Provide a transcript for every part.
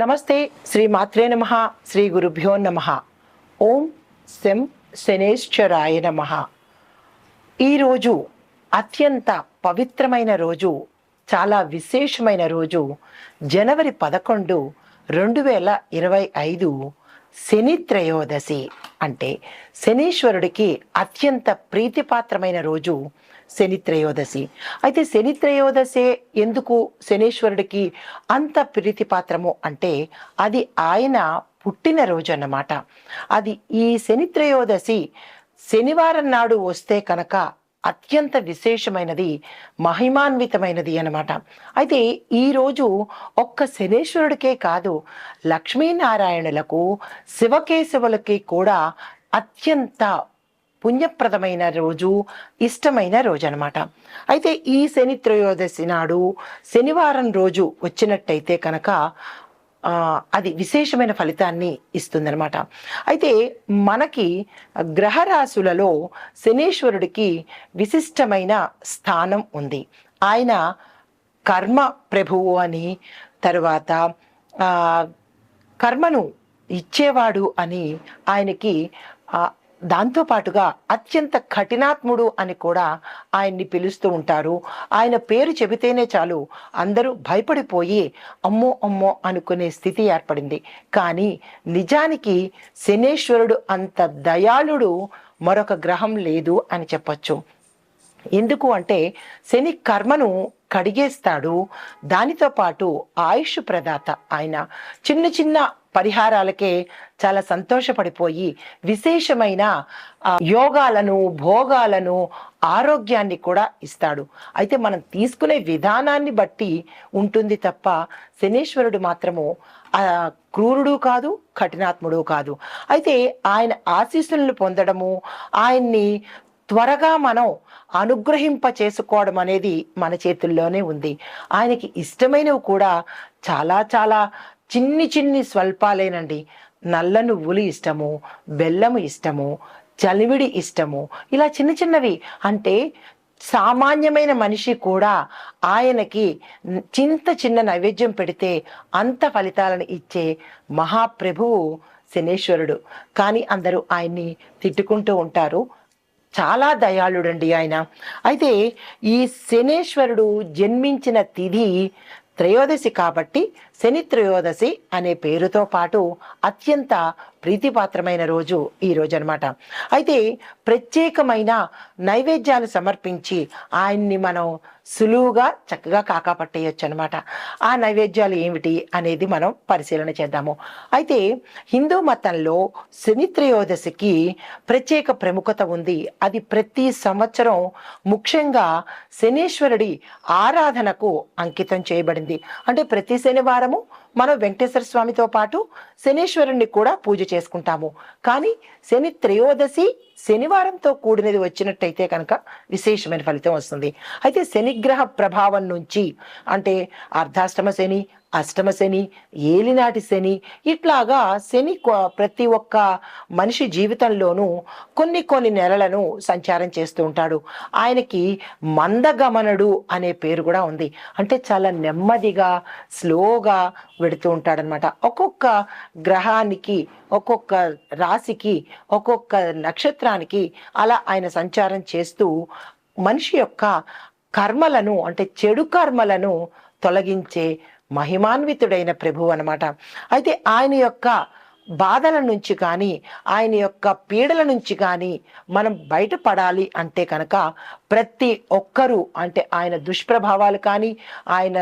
నమస్తే శ్రీ మాత్రే నమ శ్రీ గురుభ్యో నమ. ఓం శం శనేశ్వరాయ నమ. ఈరోజు అత్యంత పవిత్రమైన రోజు చాలా విశేషమైన రోజు జనవరి పదకొండు రెండు వేల ఇరవై ఐదు శని త్రయోదశి. అంటే శనీశ్వరుడికి అత్యంత ప్రీతిపాత్రమైన రోజు శని త్రయోదశి. అయితే శని త్రయోదశే ఎందుకు శనీశ్వరుడికి అంత ప్రీతిపాత్రము అంటే అది ఆయన పుట్టిన రోజు అన్నమాట. అది ఈ శని త్రయోదశి శనివారం నాడు వస్తే కనుక అత్యంత విశేషమైనది మహిమాన్వితమైనది అన్నమాట. అయితే ఈరోజు ఒక్క శనేశ్వరుడికే కాదు లక్ష్మీనారాయణులకు శివకేశవులకి కూడా అత్యంత పుణ్యప్రదమైన రోజు ఇష్టమైన రోజు అనమాట అయితే ఈ శని త్రయోదశి నాడు శనివారం రోజు వచ్చినట్టయితే కనుక అది విశేషమైన ఫలితాన్ని ఇస్తుందనమాట అయితే మనకి గ్రహరాశులలో శనీశ్వరుడికి విశిష్టమైన స్థానం ఉంది. ఆయన కర్మ ప్రభువు అని తర్వాత కర్మను ఇచ్చేవాడు అని ఆయనకి దాంతోపాటుగా అత్యంత కఠినాత్ముడు అని కూడా ఆయన్ని పిలుస్తూ ఉంటారు. ఆయన పేరు చెబితేనే చాలు అందరూ భయపడిపోయి అమ్మో అమ్మో అనుకునే స్థితి ఏర్పడింది. కానీ నిజానికి శనేశ్వరుడు అంత దయాళుడు మరొక గ్రహం లేదు అని చెప్పచ్చు. ఎందుకు అంటే శని కర్మను కడిగేస్తాడు. దానితో పాటు ఆయుష్ ప్రదాత ఆయన చిన్న చిన్న పరిహారాలకే చాలా సంతోషపడిపోయి విశేషమైన యోగాలను భోగాలను ఆరోగ్యాన్ని కూడా ఇస్తాడు. అయితే మనం తీసుకునే విధానాన్ని బట్టి ఉంటుంది తప్ప శనీశ్వరుడు మాత్రము ఆ, క్రూరుడు కాదు కఠినాత్ముడు కాదు. అయితే ఆయన ఆశీస్సులను పొందడము ఆయన్ని త్వరగా మనం అనుగ్రహింప చేసుకోవడం అనేది మన చేతుల్లోనే ఉంది. ఆయనకి ఇష్టమైనవి కూడా చాలా చాలా చిన్ని చిన్ని స్వల్పాలేనండి. నల్ల నువ్వులు ఇష్టము బెల్లము ఇష్టము చలివిడి ఇష్టము ఇలా చిన్న చిన్నవి. అంటే సామాన్యమైన మనిషి కూడా ఆయనకి చింత చిన్న నైవేద్యం పెడితే అంత ఫలితాలను ఇచ్చే మహాప్రభువు శనేశ్వరుడు. కానీ అందరూ ఆయన్ని తిట్టుకుంటూ ఉంటారు. చాలా దయాళుడండి ఆయన. అయితే ఈ శనేశ్వరుడు జన్మించిన తిథి త్రయోదశి కాబట్టి శని త్రయోదశి అనే పేరుతో పాటు అత్యంత ప్రీతిపాత్రమైన రోజు ఈ రోజు అనమాట అయితే ప్రత్యేకమైన నైవేద్యాలు సమర్పించి ఆయన్ని మనం సులువుగా చక్కగా కాకాపట్టేయచ్చు అనమాట ఆ నైవేద్యాలు ఏమిటి అనేది మనం పరిశీలన చేద్దాము. అయితే హిందూ మతంలో శని త్రయోదశికి ప్రత్యేక ప్రముఖత ఉంది. అది ప్రతి సంవత్సరం ముఖ్యంగా శనీశ్వరుడి ఆరాధనకు అంకితం చేయబడింది. అంటే ప్రతి శనివారం శనివారము మనం వెంకటేశ్వర స్వామితో పాటు శనీశ్వరుణ్ణి కూడా పూజ చేసుకుంటాము. కానీ శని త్రయోదశి శనివారంతో కూడినది వచ్చినట్టయితే కనుక విశేషమైన ఫలితం వస్తుంది. అయితే శనిగ్రహ ప్రభావం నుంచి అంటే అర్ధాష్టమ శని అష్టమ శని ఏలినాటి శని ఇట్లాగా శని ప్రతి ఒక్క మనిషి జీవితంలోనూ కొన్ని కొన్ని నెలలను సంచారం చేస్తూ ఉంటాడు. ఆయనకి మందగమనుడు అనే పేరు కూడా ఉంది. అంటే చాలా నెమ్మదిగా స్లోగా వెడుతూ ఉంటాడనమాట ఒక్కొక్క గ్రహానికి ఒక్కొక్క రాశికి ఒక్కొక్క నక్షత్రానికి అలా ఆయన సంచారం చేస్తూ మనిషి యొక్క కర్మలను అంటే చెడు కర్మలను తొలగించే మహిమాన్వితుడైన ప్రభువు అనమాట అయితే ఆయన యొక్క బాధల నుంచి కానీ ఆయన యొక్క పీడల నుంచి కానీ మనం బయటపడాలి అంటే కనుక ప్రతి ఒక్కరూ అంటే ఆయన దుష్ప్రభావాలు కానీ ఆయన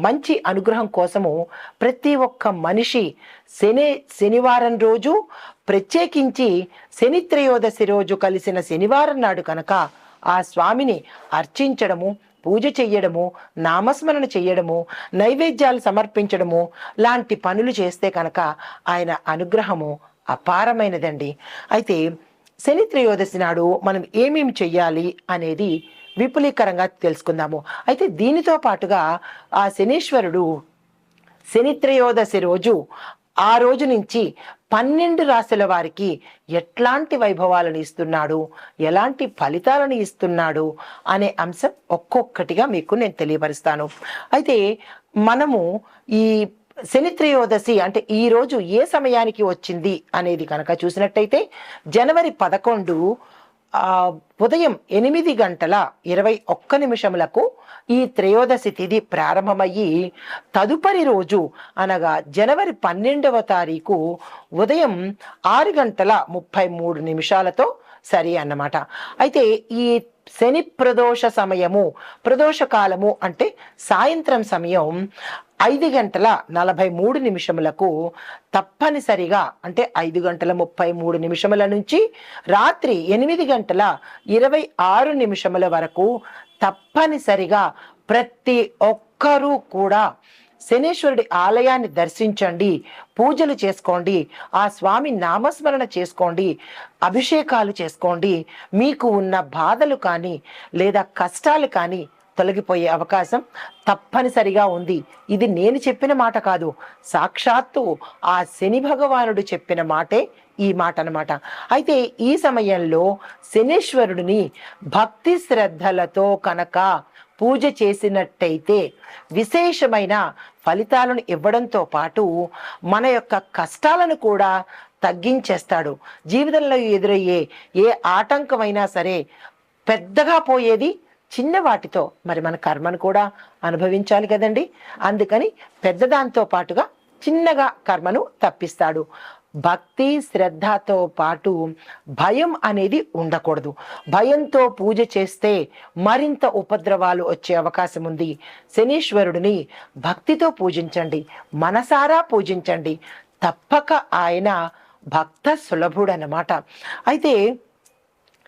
మంచి అనుగ్రహం కోసము ప్రతి ఒక్క మనిషి శని శనివారం రోజు ప్రత్యేకించి శని త్రయోదశి రోజు కలిసిన శనివారం నాడు కనుక ఆ స్వామిని అర్చించడము పూజ చెయ్యడము నామస్మరణ చెయ్యడము నైవేద్యాలు సమర్పించడము లాంటి పనులు చేస్తే కనుక ఆయన అనుగ్రహము అపారమైనదండి. అయితే శని త్రయోదశి నాడు మనం ఏమేమి చెయ్యాలి అనేది విపులీకరంగా తెలుసుకుందాము. అయితే దీనితో పాటుగా ఆ శనీశ్వరుడు శని త్రయోదశి రోజు ఆ రోజు నుంచి పన్నెండు రాశుల వారికి ఎట్లాంటి వైభవాలను ఇస్తున్నాడు? ఎలాంటి ఫలితాలను ఇస్తున్నాడు? అనే అంశం ఒక్కొక్కటిగా మీకు నేను తెలియపరుస్తాను. అయితే మనము ఈ శని త్రయోదశి అంటే ఈ రోజు ఏ సమయానికి వచ్చింది అనేది కనుక చూసినట్టయితే జనవరి పదకొండు ఉదయం ఎనిమిది గంటల ఇరవై ఒక్క నిమిషములకు ఈ త్రయోదశి తిథి ప్రారంభమయ్యి తదుపరి రోజు అనగా జనవరి పన్నెండవ తారీఖు ఉదయం ఆరు గంటల ముప్పై మూడు నిమిషాలతో సరి అన్నమాట. అయితే ఈ శని ప్రదోష సమయము ప్రదోష కాలము అంటే సాయంత్రం సమయం ఐదు గంటల నలభై మూడు నిమిషములకు తప్పనిసరిగా అంటే ఐదు గంటల ముప్పై మూడు నిమిషముల నుంచి రాత్రి ఎనిమిది గంటల ఇరవై ఆరు నిమిషముల వరకు తప్పనిసరిగా ప్రతి ఒక్కరూ కూడా శనేశ్వరుడి ఆలయాన్ని దర్శించండి పూజలు చేసుకోండి ఆ స్వామి నామస్మరణ చేసుకోండి అభిషేకాలు చేసుకోండి. మీకు ఉన్న బాధలు కానీ లేదా కష్టాలు కానీ తొలగిపోయే అవకాశం తప్పనిసరిగా ఉంది. ఇది నేను చెప్పిన మాట కాదు. సాక్షాత్తు ఆ శని భగవానుడు చెప్పిన మాటే ఈ మాట అన్నమాట. అయితే ఈ సమయంలో శనీశ్వరుడిని భక్తి శ్రద్ధలతో కనుక పూజ చేసినట్టయితే విశేషమైన ఫలితాలను ఇవ్వడంతో పాటు మన యొక్క కష్టాలను కూడా తగ్గించేస్తాడు. జీవితంలో ఎదురయ్యే ఏ ఆటంకమైనా సరే పెద్దగా పోయేది చిన్న వాటితో మరి మన కర్మను కూడా అనుభవించాలి కదండి. అందుకని పెద్దదాంతో పాటుగా చిన్నగా కర్మను తప్పిస్తాడు. భక్తి శ్రద్ధతో పాటు భయం అనేది ఉండకూడదు. భయంతో పూజ చేస్తే మరింత ఉపద్రవాలు వచ్చే అవకాశం ఉంది. శనీశ్వరుడిని భక్తితో పూజించండి. మనసారా పూజించండి. తప్పక ఆయన భక్త సులభుడు అన్నమాట అయితే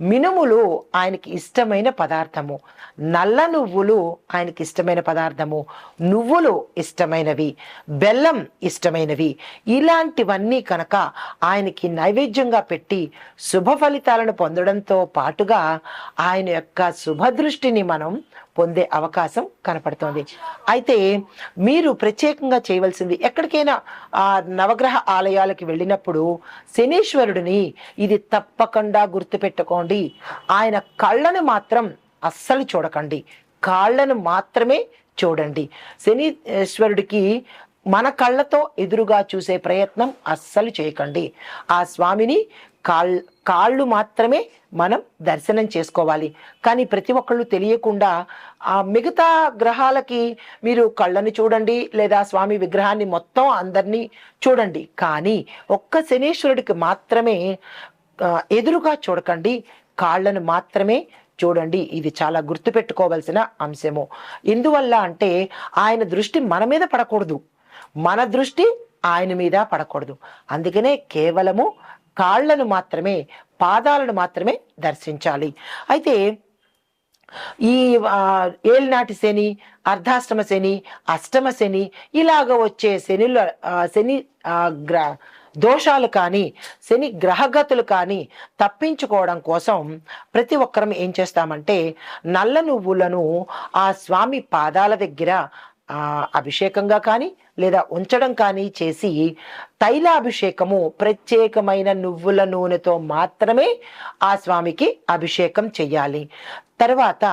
మినుములు ఆయనకి ఇష్టమైన పదార్థము. నల్ల నువ్వులు ఆయనకి ఇష్టమైన పదార్థము. నువ్వులు ఇష్టమైనవి. బెల్లం ఇష్టమైనవి. ఇలాంటివన్నీ కనుక ఆయనకి నైవేద్యంగా పెట్టి శుభ ఫలితాలను పొందడంతో పాటుగా ఆయన యొక్క శుభదృష్టిని మనం పొందే అవకాశం కనపడుతోంది. అయితే మీరు ప్రత్యేకంగా చేయవలసింది ఎక్కడికైనా ఆ నవగ్రహ ఆలయాలకు వెళ్ళినప్పుడు శనీశ్వరుడిని ఇది తప్పకుండా గుర్తుపెట్టి పెట్టుకోండి. ఆయన కళ్ళను మాత్రం అస్సలు చూడకండి. కాళ్ళను మాత్రమే చూడండి. శనీశ్వరుడికి మన కళ్ళతో ఎదురుగా చూసే ప్రయత్నం అస్సలు చేయకండి. ఆ స్వామిని కాళ్ కాళ్ళు మాత్రమే మనం దర్శనం చేసుకోవాలి. కానీ ప్రతి ఒక్కళ్ళు తెలియకుండా ఆ మిగతా గ్రహాలకి మీరు కళ్ళని చూడండి లేదా స్వామి విగ్రహాన్ని మొత్తం అందరినీ చూడండి. కానీ ఒక్క శనీశ్వరుడికి మాత్రమే ఎదురుగా చూడకండి. కాళ్ళను మాత్రమే చూడండి. ఇది చాలా గుర్తుపెట్టుకోవాల్సిన అంశము. ఎందువల్ల అంటే ఆయన దృష్టి మన మీద పడకూడదు. మన దృష్టి ఆయన మీద పడకూడదు. అందుకనే కేవలము కాళ్ళను మాత్రమే పాదాలను మాత్రమే దర్శించాలి. అయితే ఈ ఏలినాటి శని అర్ధాష్టమ శని అష్టమ శని ఇలాగ వచ్చే శనిలో శని గ్రా గ్ర దోషాలు కానీ శని గ్రహగతులు కానీ తప్పించుకోవడం కోసం ప్రతి ఒక్కరం ఏం చేస్తామంటే నల్ల నువ్వులను ఆ స్వామి పాదాల దగ్గర అభిషేకంగా కానీ లేదా ఉంచడం కానీ చేసి తైలాభిషేకము ప్రత్యేకమైన నువ్వుల నూనెతో మాత్రమే ఆ స్వామికి అభిషేకం చెయ్యాలి తర్వాత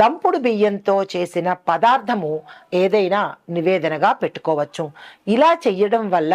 దంపుడు బియ్యంతో చేసిన పదార్థము ఏదైనా నివేదనగా పెట్టుకోవచ్చు. ఇలా చెయ్యడం వల్ల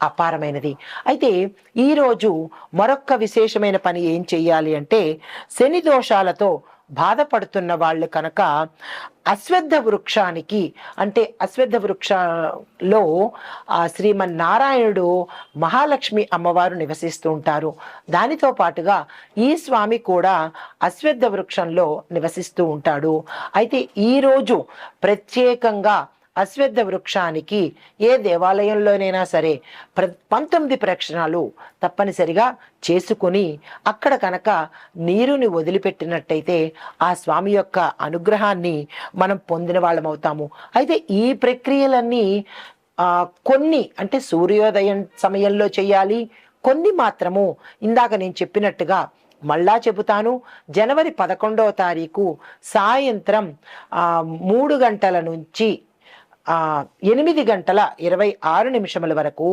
అపారమైనది. అయితే ఈరోజు మరొక్క విశేషమైన పని ఏం చెయ్యాలి అంటే శని దోషాలతో బాధపడుతున్న వాళ్ళు కనుక అశ్వద్ధ వృక్షానికి అంటే అశ్వద్ధ వృక్షలో శ్రీమన్నారాయణుడు మహాలక్ష్మి అమ్మవారు నివసిస్తూ ఉంటారు. దానితో పాటుగా ఈ స్వామి కూడా అశ్వద్ధ వృక్షంలో నివసిస్తూ ఉంటాడు. అయితే ఈరోజు ప్రత్యేకంగా అశ్వద్ధ వృక్షానికి ఏ దేవాలయంలోనైనా సరే ప్ర పంతొమ్మిది ప్రక్షణాలు తప్పనిసరిగా చేసుకుని అక్కడ కనుక నీరుని వదిలిపెట్టినట్టయితే ఆ స్వామి యొక్క అనుగ్రహాన్ని మనం పొందిన వాళ్ళం అవుతాము. అయితే ఈ ప్రక్రియలన్నీ కొన్ని అంటే సూర్యోదయం సమయంలో చేయాలి కొన్ని మాత్రము ఇందాక నేను చెప్పినట్టుగా మళ్ళా చెబుతాను. జనవరి పదకొండవ తారీఖు సాయంత్రం మూడు గంటల నుంచి ఎనిమిది గంటల ఇరవై ఆరు నిమిషముల వరకు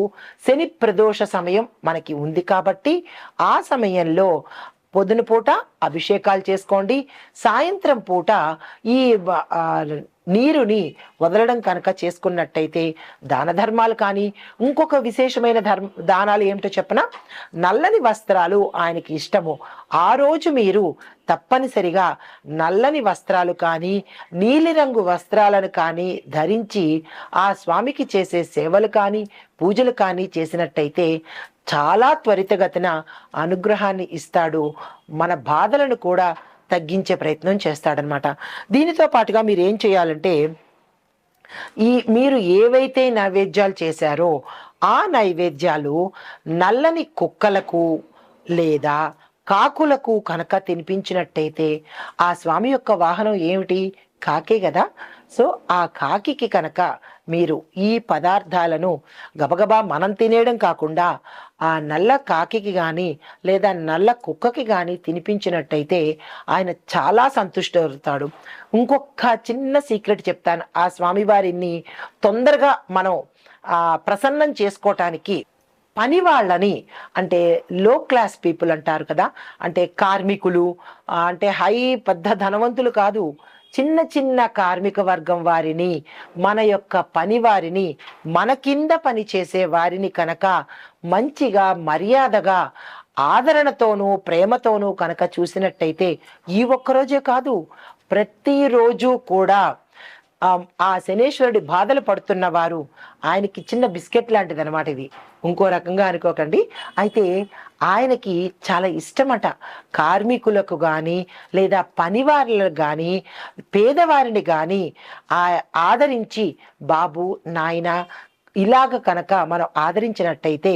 శని ప్రదోష సమయం మనకి ఉంది కాబట్టి ఆ సమయంలో పొద్దున పూట అభిషేకాలు చేసుకోండి. సాయంత్రం పూట ఈ నీరుని వదలడం కనుక చేసుకున్నట్టయితే దాన ధర్మాలు కానీ ఇంకొక విశేషమైన ధర్మ దానాలు ఏమిటో చెప్పన? నల్లని వస్త్రాలు ఆయనకి ఇష్టము. ఆ రోజు మీరు తప్పనిసరిగా నల్లని వస్త్రాలు కానీ నీలిరంగు వస్త్రాలను కానీ ధరించి ఆ స్వామికి చేసే సేవలు కానీ పూజలు కానీ చేసినట్టయితే చాలా త్వరితగతిన అనుగ్రహాన్ని ఇస్తాడు. మన బాధలను కూడా తగ్గించే ప్రయత్నం చేస్తాడనమాట దీనితో పాటుగా మీరు ఏం చేయాలంటే ఈ మీరు ఏవైతే నైవేద్యాలు చేశారో ఆ నైవేద్యాలు నల్లని కుక్కలకు లేదా కాకులకు కనుక తినిపించినట్టయితే ఆ స్వామి యొక్క వాహనం ఏమిటి? కాకే కదా. సో ఆ కాకికి కనుక మీరు ఈ పదార్థాలను గబగబా మనం తినేయడం కాకుండా ఆ నల్ల కాకికి కానీ లేదా నల్ల కుక్కకి కానీ తినిపించినట్టయితే ఆయన చాలా సంతుష్టవుతాడు. ఇంకొక చిన్న సీక్రెట్ చెప్తాను. ఆ స్వామివారిని తొందరగా మనం ప్రసన్నం చేసుకోవటానికి పని వాళ్ళని అంటే లో క్లాస్ పీపుల్ అంటారు కదా అంటే కార్మికులు అంటే హై పెద్ద ధనవంతులు కాదు చిన్న చిన్న కార్మిక వర్గం వారిని మన యొక్క పని వారిని మన కింద పని చేసే వారిని కనుక మంచిగా మర్యాదగా ఆదరణతోనూ ప్రేమతోనూ కనుక చూసినట్టయితే ఈ ఒక్కరోజే కాదు ప్రతిరోజు కూడా ఆ శనేశ్వరుడి బాధలు పడుతున్న వారు ఆయనకి చిన్న బిస్కెట్ లాంటిది అనమాట ఇది. ఇంకో రకంగా అనుకోకండి. అయితే ఆయనకి చాలా ఇష్టమట. కార్మికులకు కానీ లేదా పనివారులకు కానీ పేదవారిని కానీ ఆ ఆదరించి బాబు నాయన ఇలాగ కనుక మనం ఆదరించినట్టయితే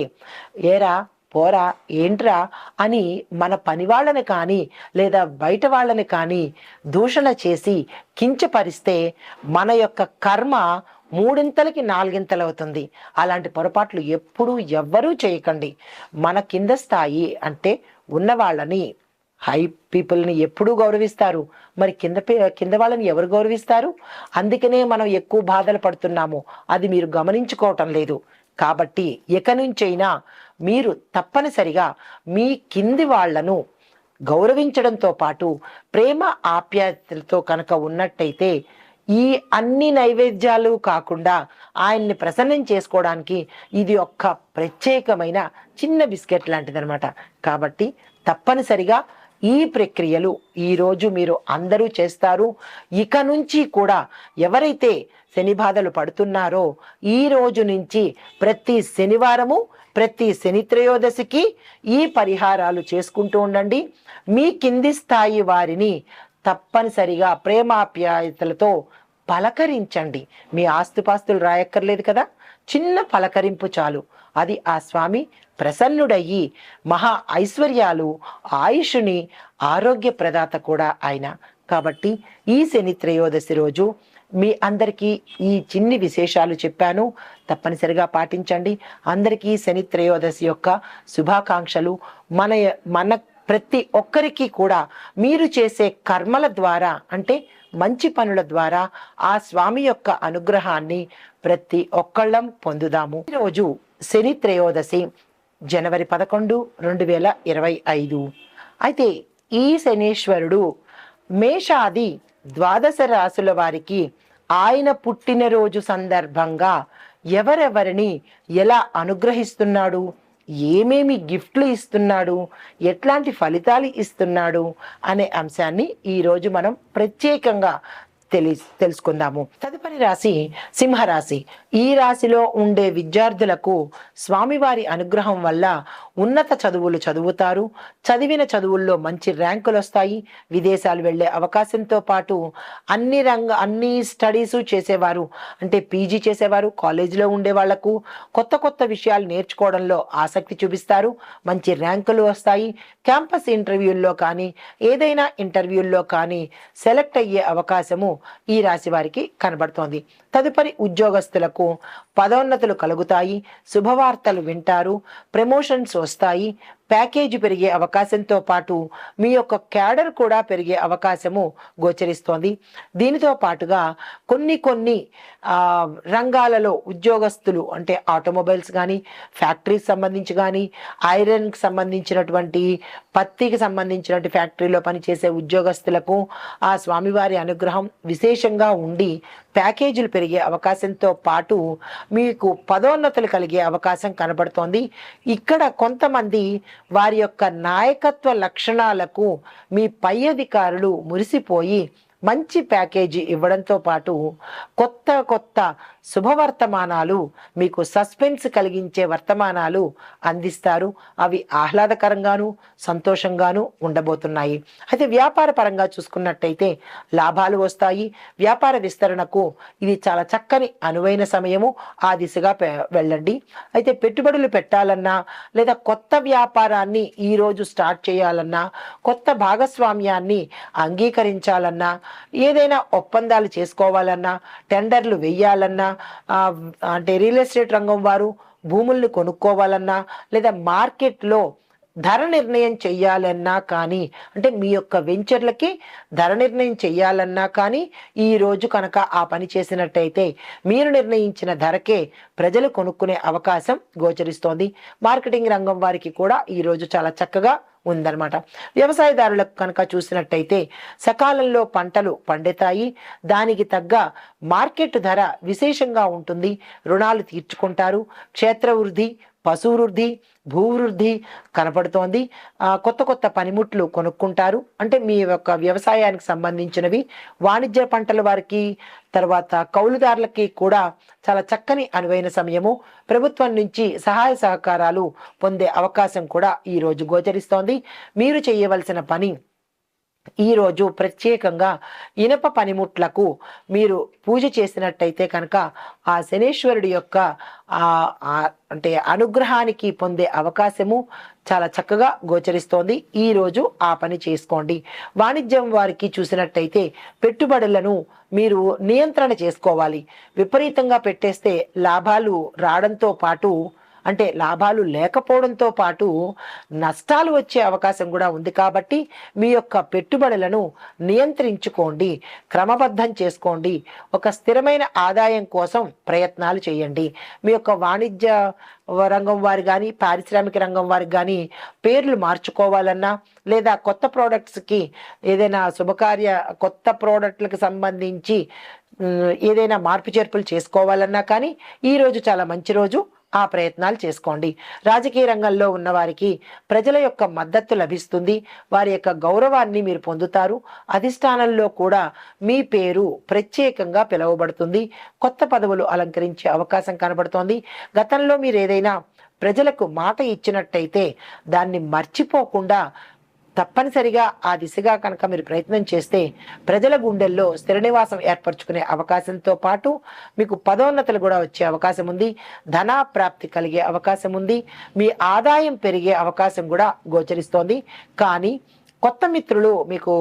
ఏరా పోరా ఏంట్రా అని మన పని వాళ్ళని కానీ లేదా బయట వాళ్ళని కానీ దూషణ చేసి కించపరిస్తే మన యొక్క కర్మ మూడింతలకి నాలుగింతలు అవుతుంది అలాంటి పొరపాట్లు ఎప్పుడూ ఎవ్వరూ చేయకండి. మన కింద స్థాయి అంటే ఉన్న వాళ్ళని హై పీపుల్ని ఎప్పుడూ గౌరవిస్తారు. మరి కింద పే- కింద వాళ్ళని ఎవరు గౌరవిస్తారు? అందుకనే మనం ఎక్కువ బాధలు పడుతున్నాము. అది మీరు గమనించుకోవటం లేదు. కాబట్టి ఇక నుంచైనా మీరు తప్పనిసరిగా మీ కింది వాళ్ళను గౌరవించడంతో పాటు ప్రేమ ఆప్యాయతలతో కనుక ఉన్నట్టయితే ఈ అన్ని నైవేద్యాలు కాకుండా ఆయన్ని ప్రసన్నం చేసుకోవడానికి ఇది ఒక్క ప్రత్యేకమైన చిన్న బిస్కెట్ లాంటిదనమాట కాబట్టి తప్పనిసరిగా ఈ ప్రక్రియలు ఈరోజు మీరు అందరూ చేస్తారు. ఇక నుంచి కూడా ఎవరైతే శని బాధలు పడుతున్నారో ఈ రోజు నుంచి ప్రతి శనివారము ప్రతి శని త్రయోదశికి ఈ పరిహారాలు చేసుకుంటూ ఉండండి. మీ కింది స్థాయి వారిని తప్పనిసరిగా ప్రేమాప్యాయతలతో పలకరించండి. మీ ఆస్తుపాస్తులు రాయక్కర్లేదు కదా? చిన్న పలకరింపు చాలు. అది ఆ స్వామి ప్రసన్నుడయ్యి మహా ఐశ్వర్యాలు ఆయుషుని ఆరోగ్య ప్రదాత కూడా ఆయన. కాబట్టి ఈ శని త్రయోదశి రోజు మీ అందరికీ ఈ చిన్ని విశేషాలు చెప్పాను. తప్పనిసరిగా పాటించండి. అందరికీ శని త్రయోదశి యొక్క శుభాకాంక్షలు. మన మన ప్రతి ఒక్కరికి కూడా మీరు చేసే కర్మల ద్వారా అంటే మంచి పనుల ద్వారా ఆ స్వామి యొక్క అనుగ్రహాన్ని ప్రతి ఒక్కళ్ళం పొందుదాము. ఈరోజు శని త్రయోదశి జనవరి పదకొండు రెండు వేల ఇరవై ఐదు. అయితే ఈ శనీశ్వరుడు మేషాది ద్వాదశ రాశుల వారికి ఆయన పుట్టినరోజు సందర్భంగా ఎవరెవరిని ఎలా అనుగ్రహిస్తున్నాడు? ఏమేమి గిఫ్ట్లు ఇస్తున్నాడు? ఎట్లాంటి ఫలితాలు ఇస్తున్నాడు? అనే అంశాన్ని ఈరోజు మనం ప్రత్యేకంగా తెలి తెలుసుకుందాము. తదుపరి రాశి సింహరాశి. ఈ రాశిలో ఉండే విద్యార్థులకు స్వామివారి అనుగ్రహం వల్ల ఉన్నత చదువులు చదువుతారు. చదివిన చదువుల్లో మంచి ర్యాంకులు వస్తాయి. విదేశాలు వెళ్ళే అవకాశంతో పాటు అన్ని రంగ అన్ని స్టడీస్ చేసేవారు. అంటే పీజీ చేసేవారు కాలేజీలో ఉండే వాళ్ళకు కొత్త కొత్త విషయాలు నేర్చుకోవడంలో ఆసక్తి చూపిస్తారు. మంచి ర్యాంకులు వస్తాయి. క్యాంపస్ ఇంటర్వ్యూల్లో కానీ ఏదైనా ఇంటర్వ్యూల్లో కానీ సెలెక్ట్ అయ్యే అవకాశము ఈ రాశి వారికి కనబడుతోంది. తదుపరి ఉద్యోగస్తులకు పదోన్నతులు కలుగుతాయి శుభవార్తలు వింటారు ప్రమోషన్స్ వస్తాయి ప్యాకేజీ పెరిగే అవకాశంతో పాటు మీ యొక్క క్యాడర్ కూడా పెరిగే అవకాశము గోచరిస్తోంది. దీనితో పాటుగా కొన్ని కొన్ని రంగాలలో ఉద్యోగస్తులు అంటే ఆటోమొబైల్స్ కానీ ఫ్యాక్టరీకి సంబంధించి కానీ ఐరన్కి సంబంధించినటువంటి పత్తికి సంబంధించినటువంటి ఫ్యాక్టరీలో పనిచేసే ఉద్యోగస్తులకు ఆ స్వామివారి అనుగ్రహం విశేషంగా ఉండి ప్యాకేజీలు పెరిగే అవకాశంతో పాటు మీకు పదోన్నతులు కలిగే అవకాశం కనబడుతోంది. ఇక్కడ కొంతమంది వారి యొక్క నాయకత్వ లక్షణాలకు మీ పై అధికారులు మురిసిపోయి మంచి ప్యాకేజీ ఇవ్వడంతో పాటు కొత్త కొత్త శుభవర్తమానాలు మీకు సస్పెన్స్ కలిగించే వర్తమానాలు అందిస్తారు. అవి ఆహ్లాదకరంగాను సంతోషంగాను ఉండబోతున్నాయి. అయితే వ్యాపార పరంగా చూసుకున్నట్టయితే లాభాలు వస్తాయి. వ్యాపార విస్తరణకు ఇది చాలా చక్కని అనువైన సమయము. ఆ దిశగా వెళ్ళండి. అయితే పెట్టుబడులు పెట్టాలన్నా లేదా కొత్త వ్యాపారాన్ని ఈ రోజు స్టార్ట్ చేయాలన్నా కొత్త భాగస్వామ్యాన్ని అంగీకరించాలన్నా ఏదైనా ఒప్పందాలు చేసుకోవాలన్నా టెండర్లు వేయాలన్నా అంటే రియల్ ఎస్టేట్ రంగం వారు భూముల్ని కొనుక్కోవాలన్నా లేదా మార్కెట్లో ధర నిర్ణయం చెయ్యాలన్నా కానీ అంటే మీ యొక్క వెంచర్లకి ధర నిర్ణయం చెయ్యాలన్నా కానీ ఈ రోజు కనుక ఆ పని చేసినట్టయితే మీరు నిర్ణయించిన ధరకే ప్రజలు కొనుక్కునే అవకాశం గోచరిస్తోంది. మార్కెటింగ్ రంగం వారికి కూడా ఈ రోజు చాలా చక్కగా ఉందన్నమాట. వ్యవసాయదారులకు కనుక చూసినట్టయితే సకాలంలో పంటలు పండుతాయి. దానికి తగ్గ మార్కెట్ ధర విశేషంగా ఉంటుంది. రుణాలు తీర్చుకుంటారు. క్షేత్రవృద్ధి పశువృద్ధి భూవృద్ధి కనపడుతోంది. కొత్త కొత్త పనిముట్లు కొనుక్కుంటారు. అంటే మీ యొక్క వ్యవసాయానికి సంబంధించినవి. వాణిజ్య పంటల వారికి తర్వాత కౌలుదారులకి కూడా చాలా చక్కని అనువైన సమయము. ప్రభుత్వం నుంచి సహాయ సహకారాలు పొందే అవకాశం కూడా ఈ రోజు గోచరిస్తోంది. మీరు చేయవలసిన పని ఈరోజు ప్రత్యేకంగా ఇనప పనిముట్లకు మీరు పూజ చేసినట్టయితే కనుక ఆ శనేశ్వరుడి యొక్క అంటే అనుగ్రహానికి పొందే అవకాశము చాలా చక్కగా గోచరిస్తోంది. ఈ రోజు ఆ పని చేసుకోండి. వాణిజ్యం వారికి చూసినట్టయితే పెట్టుబడులను మీరు నియంత్రణ చేసుకోవాలి. విపరీతంగా పెట్టేస్తే లాభాలు రావడంతో పాటు అంటే లాభాలు లేకపోవడంతో పాటు నష్టాలు వచ్చే అవకాశం కూడా ఉంది కాబట్టి మీ యొక్క పెట్టుబడులను నియంత్రించుకోండి క్రమబద్ధం చేసుకోండి ఒక స్థిరమైన ఆదాయం కోసం ప్రయత్నాలు చేయండి. మీ యొక్క వాణిజ్య రంగం వారు కానీ పారిశ్రామిక రంగం వారికి కానీ పేర్లు మార్చుకోవాలన్నా లేదా కొత్త ప్రోడక్ట్స్కి ఏదైనా శుభకార్య కొత్త ప్రోడక్ట్లకు సంబంధించి ఏదైనా మార్పు చేర్పులు చేసుకోవాలన్నా కానీ ఈ రోజు చాలా మంచి రోజు. ఆ ప్రయత్నాలు చేసుకోండి. రాజకీయ రంగంలో ఉన్న వారికి ప్రజల యొక్క మద్దతు లభిస్తుంది. వారి యొక్క గౌరవాన్ని మీరు పొందుతారు. అధిష్టానంలో కూడా మీ పేరు ప్రత్యేకంగా పిలువబడుతుంది. కొత్త పదవులు అలంకరించే అవకాశం కనబడుతోంది. గతంలో మీరు ఏదైనా ప్రజలకు మాట ఇచ్చినట్టయితే దాన్ని మర్చిపోకుండా తప్పనిసరిగా ఆ దిశగా కనుక మీరు ప్రయత్నం చేస్తే ప్రజల గుండెల్లో స్థిర నివాసం ఏర్పరచుకునే అవకాశంతో పాటు మీకు పదోన్నతులు కూడా వచ్చే అవకాశం ఉంది. ధనా ప్రాప్తి కలిగే అవకాశం ఉంది. మీ ఆదాయం పెరిగే అవకాశం కూడా గోచరిస్తోంది. కానీ కొత్త మిత్రులు మీకు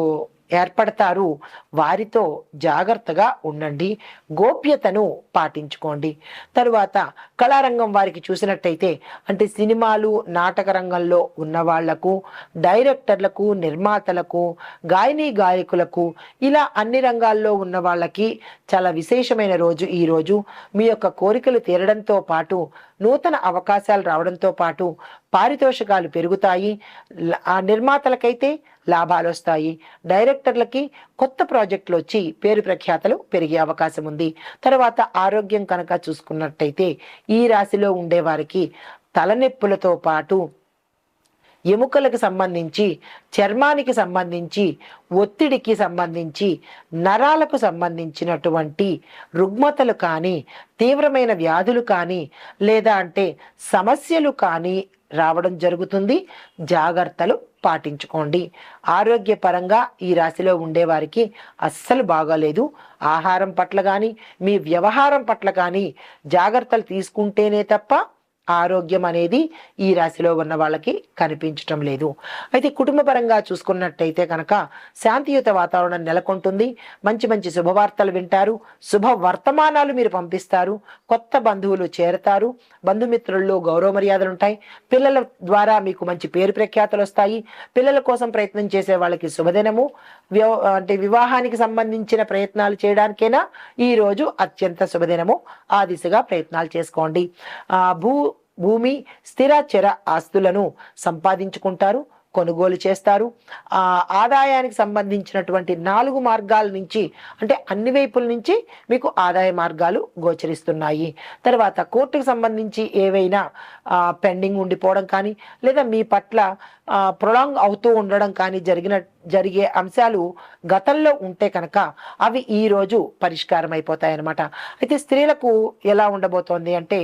ఏర్పడతారు. వారితో జాగ్రత్తగా ఉండండి. గోప్యతను పాటించుకోండి. తరువాత కళారంగం వారికి చూసినట్టయితే అంటే సినిమాలు నాటక రంగంలో ఉన్న వాళ్ళకు డైరెక్టర్లకు నిర్మాతలకు గాయని గాయకులకు ఇలా అన్ని రంగాల్లో ఉన్న వాళ్ళకి చాలా విశేషమైన రోజు ఈ రోజు. మీ యొక్క కోరికలు తీరడంతో పాటు నూతన అవకాశాలు రావడంతో పాటు పారితోషికాలు పెరుగుతాయి. ఆ నిర్మాతలకైతే లాభాలు వస్తాయి. డైరెక్టర్లకి కొత్త ప్రాజెక్టులు వచ్చి పేరు ప్రఖ్యాతలు పెరిగే అవకాశం ఉంది. తర్వాత ఆరోగ్యం కనుక చూసుకున్నట్టయితే ఈ రాశిలో ఉండేవారికి తలనొప్పులతో పాటు ఎముకలకు సంబంధించి చర్మానికి సంబంధించి ఒత్తిడికి సంబంధించి నరాలకు సంబంధించినటువంటి రుగ్మతలు కానీ తీవ్రమైన వ్యాధులు కానీ లేదా అంటే సమస్యలు కానీ రావడం జరుగుతుంది. జాగ్రత్తలు పాటించుకోండి. ఆరోగ్యపరంగా ఈ రాశిలో ఉండేవారికి అస్సలు బాగాలేదు. ఆహారం పట్ల కానీ మీ వ్యవహారం పట్ల కానీ జాగ్రత్తలు తీసుకుంటేనే తప్ప ఆరోగ్యం అనేది ఈ రాశిలో ఉన్న వాళ్ళకి కనిపించటం లేదు. అయితే కుటుంబపరంగా చూసుకున్నట్టయితే కనుక శాంతియుత వాతావరణం నెలకొంటుంది. మంచి మంచి శుభవార్తలు వింటారు. శుభ వర్తమానాలు మీరు పంపిస్తారు. కొత్త బంధువులు చేరతారు. బంధుమిత్రుల్లో గౌరవ మర్యాదలు ఉంటాయి. పిల్లల ద్వారా మీకు మంచి పేరు ప్రఖ్యాతలు వస్తాయి. పిల్లల కోసం ప్రయత్నం చేసే వాళ్ళకి శుభదినము. అంటే వివాహానికి సంబంధించిన ప్రయత్నాలు చేయడానికైనా ఈరోజు అత్యంత శుభదినము. ఆ దిశగా ప్రయత్నాలు చేసుకోండి. భూ భూమి స్థిర చర ఆస్తులను సంపాదించుకుంటారు. కొనుగోలు చేస్తారు. ఆ ఆదాయానికి సంబంధించినటువంటి నాలుగు మార్గాల నుంచి అంటే అన్ని వైపుల నుంచి మీకు ఆదాయ మార్గాలు గోచరిస్తున్నాయి. తర్వాత కోర్టుకు సంబంధించి ఏవైనా పెండింగ్ ఉండిపోవడం కానీ లేదా మీ పట్ల ప్రొలాంగ్ అవుతూ ఉండడం కానీ జరిగిన జరిగే అంశాలు గతంలో ఉంటే కనుక అవి ఈరోజు పరిష్కారం అయిపోతాయన్నమాట. అయితే స్త్రీలకు ఎలా ఉండబోతోంది అంటే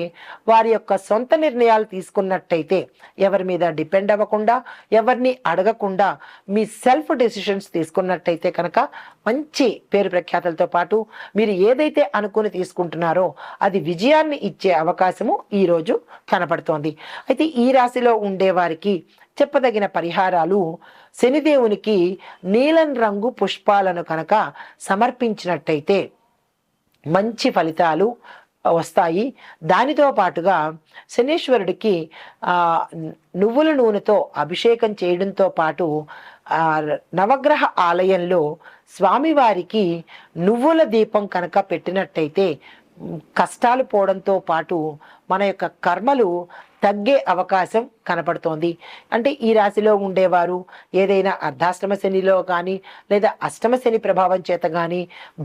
వారి యొక్క సొంత నిర్ణయాలు తీసుకున్నట్టయితే ఎవరి మీద డిపెండ్ అవ్వకుండా ఎవరి ఎవరిని అడగకుండా మీ సెల్ఫ్ డెసిషన్స్ తీసుకున్నట్టయితే కనుక మంచి పేరు ప్రఖ్యాతలతో పాటు మీరు ఏదైతే అనుకుని తీసుకుంటున్నారో అది విజయాన్ని ఇచ్చే అవకాశము ఈరోజు కనపడుతోంది. అయితే ఈ రాశిలో ఉండేవారికి చెప్పదగిన పరిహారాలు శనిదేవునికి నీలం రంగు పుష్పాలను కనుక సమర్పించినట్టయితే మంచి ఫలితాలు వస్తాయి. దానితో పాటుగా శనీశ్వరుడికి నువ్వుల నూనెతో అభిషేకం చేయడంతో పాటు నవగ్రహ ఆలయంలో స్వామివారికి నువ్వుల దీపం కనుక పెట్టినట్టయితే కష్టాలు పోవడంతో పాటు మన యొక్క కర్మలు తగ్గే అవకాశం కనపడుతోంది. అంటే ఈ రాశిలో ఉండేవారు ఏదైనా అర్ధాష్టమ శనిలో కానీ లేదా అష్టమ శని ప్రభావం చేత కానీ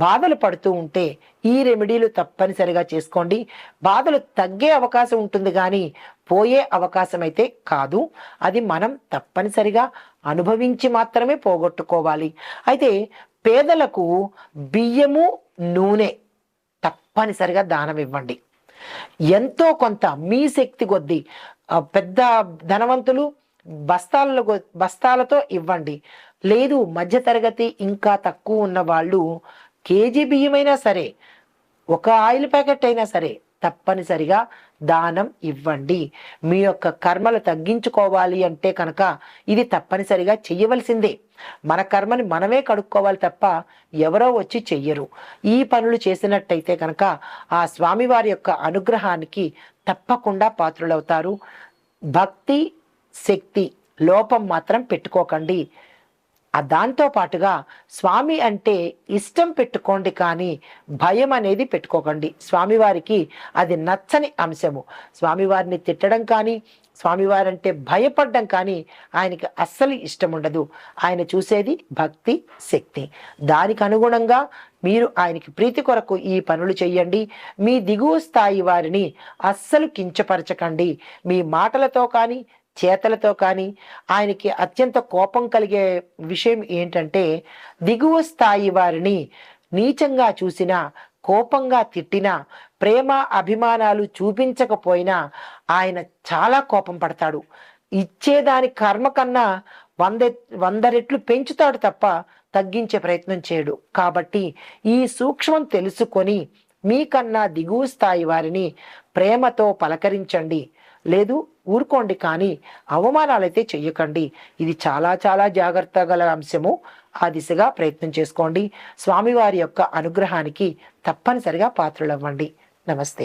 బాధలు పడుతూ ఉంటే ఈ రెమెడీలు తప్పనిసరిగా చేసుకోండి. బాధలు తగ్గే అవకాశం ఉంటుంది కానీ పోయే అవకాశం అయితే కాదు. అది మనం తప్పనిసరిగా అనుభవించి మాత్రమే పోగొట్టుకోవాలి. అయితే పేదలకు బియ్యము నూనె తప్పనిసరిగా దానం ఇవ్వండి. ఎంతో కొంత మీ శక్తి కొద్దీ పెద్ద ధనవంతులు బస్తాలలో బస్తాలతో ఇవ్వండి. లేదు మధ్యతరగతి ఇంకా తక్కువ ఉన్న వాళ్ళు కేజీ బియ్యమైనా సరే ఒక ఆయిల్ ప్యాకెట్ అయినా సరే తప్పనిసరిగా దానం ఇవ్వండి. మీ యొక్క కర్మలు తగ్గించుకోవాలి అంటే కనుక ఇది తప్పనిసరిగా చెయ్యవలసిందే. మన కర్మని మనమే కడుక్కోవాలి తప్ప ఎవరో వచ్చి చెయ్యరు. ఈ పనులు చేసినట్టయితే కనుక ఆ స్వామివారి యొక్క అనుగ్రహానికి తప్పకుండా పాత్రులవుతారు. భక్తి శక్తి లోపం మాత్రం పెట్టుకోకండి. ఆ దాంతో పాటుగా స్వామి అంటే ఇష్టం పెట్టుకోండి కానీ భయం అనేది పెట్టుకోకండి. స్వామివారికి అది నచ్చని అంశము. స్వామివారిని తిట్టడం కానీ స్వామివారంటే భయపడడం కానీ ఆయనకి అస్సలు ఇష్టం ఉండదు. ఆయన చూసేది భక్తి శక్తి. దానికి అనుగుణంగా మీరు ఆయనకి ప్రీతి కొరకు ఈ పనులు చేయండి మీ దిగువ స్థాయి వారిని అస్సలు కించపరచకండి. మీ మాటలతో కానీ చేతలతో కానీ ఆయనకి అత్యంత కోపం కలిగే విషయం ఏంటంటే దిగువ స్థాయి వారిని నీచంగా చూసిన కోపంగా తిట్టినా ప్రేమ అభిమానాలు చూపించకపోయినా ఆయన చాలా కోపం పడతాడు. ఇచ్చేదాని కర్మ కన్నా వంద వంద రెట్లు పెంచుతాడు తప్ప తగ్గించే ప్రయత్నం చేయడు. కాబట్టి ఈ సూక్ష్మం తెలుసుకొని మీకన్నా దిగువ స్థాయి వారిని ప్రేమతో పలకరించండి. లేదు ఊరుకోండి కానీ అవమానాలైతే చెయ్యకండి. ఇది చాలా చాలా జాగ్రత్త గల అంశము. ఆ దిశగా ప్రయత్నం చేసుకోండి. స్వామివారి యొక్క అనుగ్రహానికి తప్పనిసరిగా పాత్రలవ్వండి. నమస్తే.